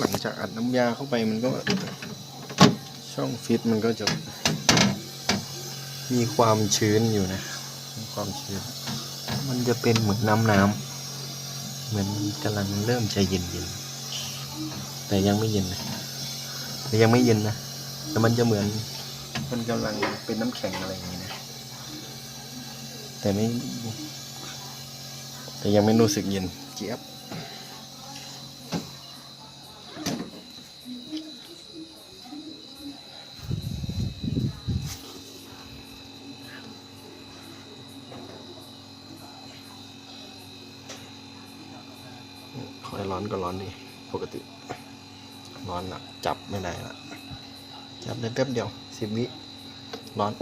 หลังจากอัดน้ำยาเข้าไปมันก็ ช่องฟิตมันก็จะ มีความชื้นอยู่นะ มีความชื้น มันจะเป็นเหมือนน้ำน้ำเหมือนกำลังเริ่มจะเย็นเย็นๆแต่ยังไม่เย็นนะแต่ยังไม่เย็นนะแต่มันจะเหมือนมันกำลังเป็นน้ำแข็งอะไรอย่างนี้นะ แต่ไม่ แต่ยังไม่รู้สึกเย็นเจี๊ยบ คอยร้อนก็ร้อนดี ปกติ ร้อนหนักจับไม่ได้ละจับได้แป๊บเดียวสิบวิร้อน